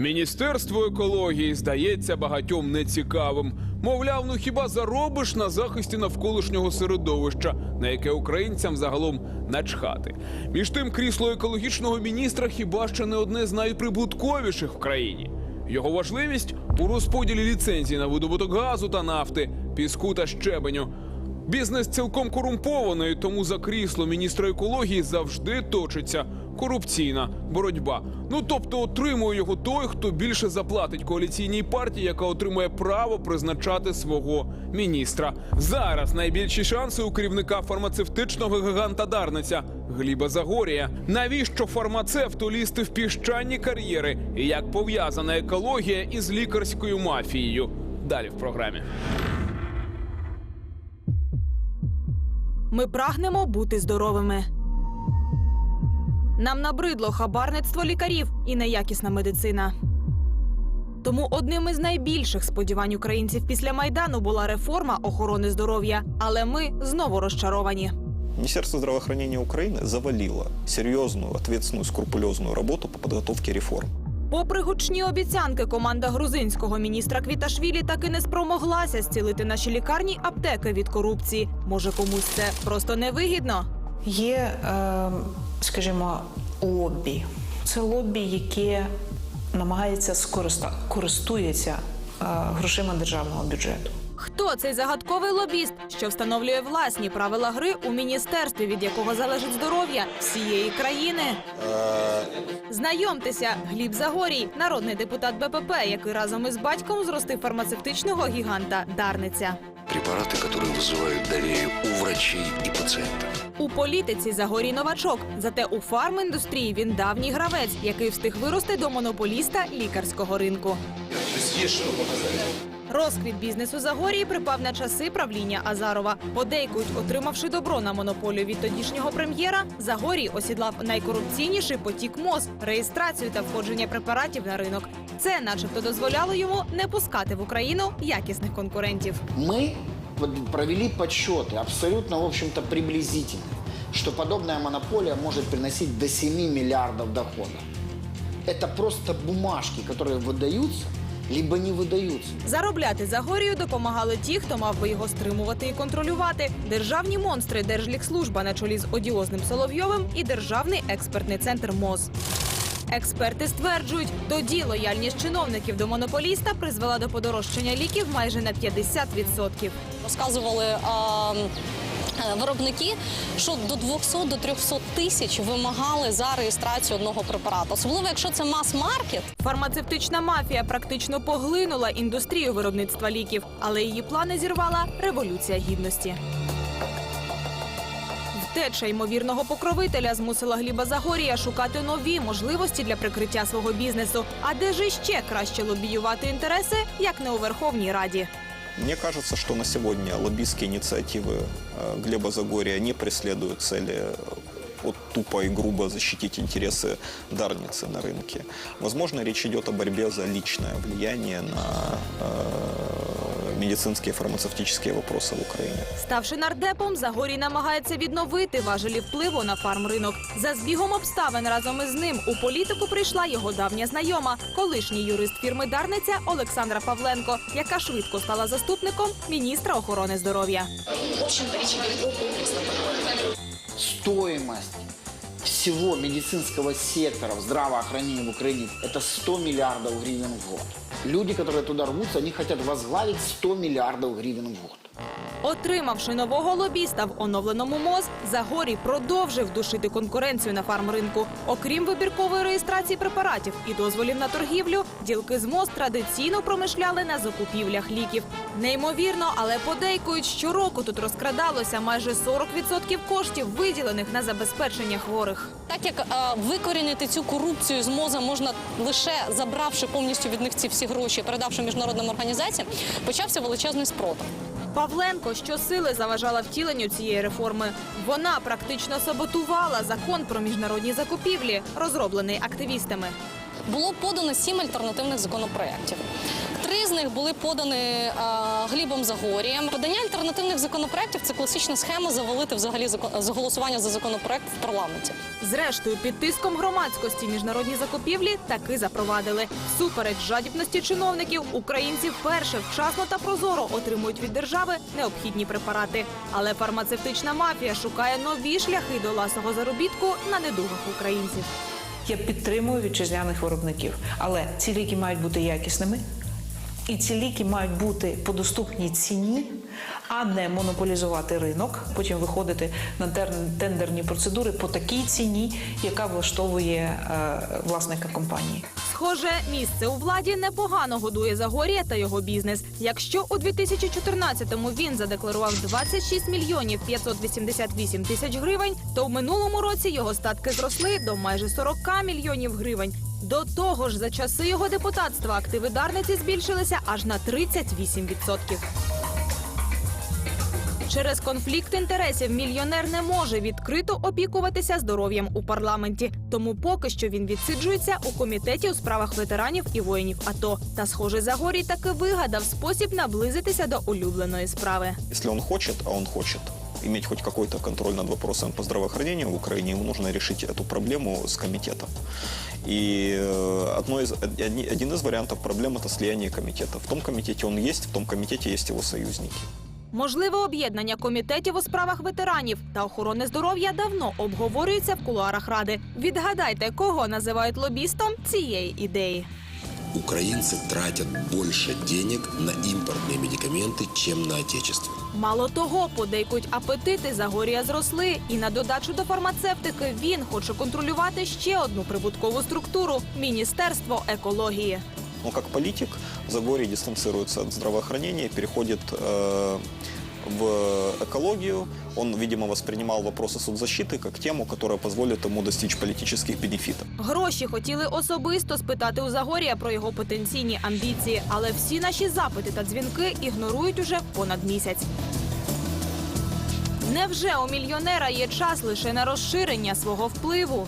Міністерство екології здається багатьом нецікавим. Мовляв, ну хіба заробиш на захисті навколишнього середовища, на яке українцям загалом начхати. Між тим, крісло екологічного міністра хіба що не одне з найприбутковіших в країні. Його важливість у розподілі ліцензій на видобуток газу та нафти, піску та щебеню. Бізнес цілком корумпований, тому за крісло міністра екології завжди точиться корупційна боротьба. Ну тобто отримує його той, хто більше заплатить коаліційній партії, яка отримує право призначати свого міністра. Зараз найбільші шанси у керівника фармацевтичного гіганта Дарниця Гліба Загорія. Навіщо фармацевту лізти в піщані кар'єри? І як пов'язана екологія із лікарською мафією? Далі в програмі. Ми прагнемо бути здоровими. Нам набридло хабарництво лікарів і неякісна медицина. Тому одним із найбільших сподівань українців після майдану була реформа охорони здоров'я. Але ми знову розчаровані. Министерство здравоохранения Украины завалило серьезную, ответственную, скрупулезную работу по подготовке реформ. Попри гучні обіцянки, команда грузинського міністра Квіташвілі таки не спромоглася зцілити наші лікарні аптеки від корупції. Може, комусь це просто невигідно? Є, е, скажімо, лобі. Це лобі, яке намагається скориста... користується е, грошима державного бюджету. Хто цей загадковий лобіст, що встановлює власні правила гри у міністерстві, від якого залежить здоров'я всієї країни? Знайомтеся, Гліб Загорій, народний депутат БПП, який разом із батьком зростив фармацевтичного гіганта Дарниця Препараты, которые вызывают доверие у врачей и пациентов. У політиці Загорій новачок. Зате у фарміндустрії він давній гравець, який встиг вирости до монополіста лікарського ринку. Розквіт бізнесу Загорії припав на часи правління Азарова. Подейкують, отримавши добро на монополію від тодішнього прем'єра, Загорій осідлав найкорупційніший потік МОЗ, реєстрацію та входження препаратів на ринок. Це, начебто, дозволяло йому не пускати в Україну якісних конкурентів. Мы под- провели подсчеты, абсолютно, в общем-то, приблизительно, что подобная монополия может приносить до 7 миллиардов дохода. Это просто бумажки, которые выдаются, либо не выдаются. Заробляти Загорію допомагали ті, хто мав би його стримувати і контролювати. Державні монстри Держлікслужба на чолі з одіозним Соловйовим і Державний експертний центр МОЗ. Експерти стверджують, тоді лояльність чиновників до монополіста призвела до подорожчання ліків майже на 50%. розказували а, виробники, що до 200 до 300 тисяч вимагали за реєстрацію одного препарату. Особливо, якщо це мас-маркет, Фармацевтична мафія практично поглинула індустрію виробництва ліків, але її плани зірвала революція гідності. Втеча ймовірного покровителя змусила Гліба Загорія шукати нові можливості для прикриття свого бізнесу. А де ж іще краще лобіювати інтереси, як не у Верховній Раді? Мне кажется, что на сегодня лоббистские инициативы э, Глеба Загория не преследуют цели э, вот тупо и грубо защитить интересы Дарницы на рынке. Возможно, речь идет о борьбе за личное влияние на э, медицинские и фармацевтические вопросы в Украине. Ставши нардепом, Загорій намагається відновити важелі впливу на фармринок. За збігом обставин разом із ним у політику прийшла його давня знайома, колишній юрист фірми Дарниця Олександра Павленко, яка швидко стала заступником міністра охорони здоров'я. Стоимость всего медицинского сектора в здравоохранении в Украине – это 100 миллиардов гривен в год. Люди, которые туда рвутся, они хотят возглавить 100 миллиардов гривен в год. Отримавши нового лобіста в оновленому МОЗ, Загорій продовжив душити конкуренцію на фармринку. Окрім вибіркової реєстрації препаратів і дозволів на торгівлю, ділки з МОЗ традиційно промишляли на закупівлях ліків. Неймовірно, але подейкують, щороку тут розкрадалося майже 40% коштів, виділених на забезпечення хворих. так як е, викорінити цю корупцію з МОЗа можна лише забравши повністю від них ці всі гроші, передавши міжнародним організаціям, почався величезний спротив. Павленко щосили заважала втіленню цієї реформи. Вона практично саботувала закон про міжнародні закупівлі, розроблений активістами. Було подано сім альтернативних законопроєктів. З них були подані е, Глібом Загорієм. Подання альтернативних законопроєктів це класична схема завалити взагалі голосування за законопроект в парламенті. Зрештою, під тиском громадськості міжнародні закупівлі таки запровадили. Всупереч жадібності чиновників, українці вперше вчасно та прозоро отримують від держави необхідні препарати. Але фармацевтична мафія шукає нові шляхи до ласого заробітку на недугах українців. Я підтримую вітчизняних виробників, але ці ліки мають бути якісними. І ці ліки мають бути по доступній ціні, а не монополізувати ринок, потім виходити на тендерні процедури по такій ціні, яка влаштовує е, власника компанії. Схоже, місце у владі непогано годує Загорія та його бізнес. Якщо у 2014-му він задекларував 26 мільйонів 588 тисяч гривень, то в минулому році його статки зросли до майже 40 мільйонів гривень. До того ж, за часи його депутатства активи Дарниці збільшилися аж на 38%. Через конфлікт інтересів мільйонер не може відкрито опікуватися здоров'ям у парламенті. Тому поки що він відсиджується у комітеті у справах ветеранів і воїнів АТО. Та схоже, Загорій таки вигадав спосіб наблизитися до улюбленої справи. Если он хочет, а он хочет, иметь хоть какой-то контроль над вопросом по здравоохранению в Украине, ему нужно решить эту проблему с комитетом. И э, одно из, одни- один из вариантов проблем – это слияние комитета. В том комитете он есть, в том комитете есть его союзники. Можливе об'єднання комітетів у справах ветеранів та охорони здоров'я давно обговорюється в кулуарах ради. Відгадайте, кого називають лобістом цієї ідеї. Украинцы тратят больше денег на импортные медикаменты, чем на отечественные. Мало того, подейкують апетити Загорія зросли, і на додачу до фармацевтики він хоче контролювати ще одну прибуткову структуру міністерство екології. Но как политик Загорий дистанцируется от здравоохранения, переходит э, в экологию. Он, видимо, воспринимал вопросы соцзащиты как тему, которая позволит ему достичь политических бенефитов. Гроші хотіли особисто спитати у Загорія про його потенційні амбіції, але всі наші запити та дзвінки ігнорують уже понад місяць. Невже у мільйонера є час лише на розширення свого впливу?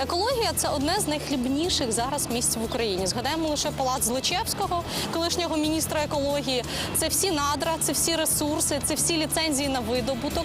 Екологія це одне з найхлібніших зараз місць в Україні. Згадаємо лише палац Злочевського, колишнього міністра екології. Це всі надра, це всі ресурси, це всі ліцензії на видобуток.